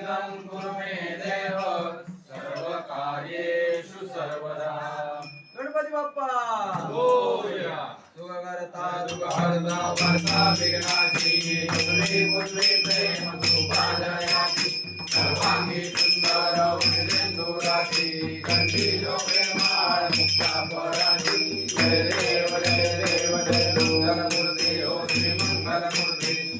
इदं कुरु मे देव सर्वकार्येषु सर्वदा। गणपती बाप्पा! मोरया. सुखकर्ता दुःखहर्ता वर्ता विघ्नाची पुत्री पुत्री प्रेम कृपालयाची सर्वांगी सुंदर वृषेंदुराची कंठी जो प्रेमाळ मुक्ता पराची जय देव जय देव जय मंगलमूर्ती ओ श्री मंगलमूर्ती।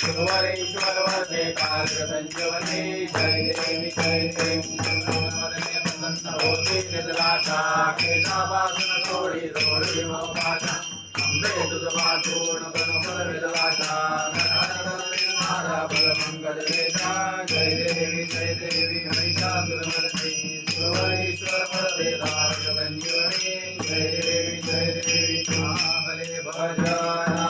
सर्वरेश्वरवरे पार्वसञ्जवने जय देवि जय देवि होतिराशा केशावासन सोडि सोडि मोपाशा अम्बे सुधवासोण प्रणपदविदलाशा परमङ्गलवेदा जय देवि जय देवि महिषासुरमर्दे सर्वरेश्वरवरे पार्वसञ्जवने जय देवि जय देवि महाबले भजा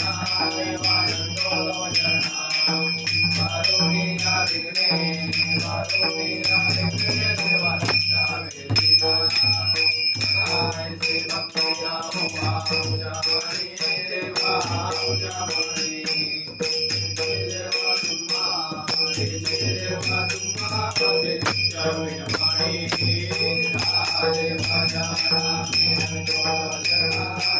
नमो चरणा देवा नमो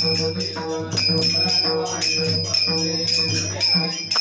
Thank you.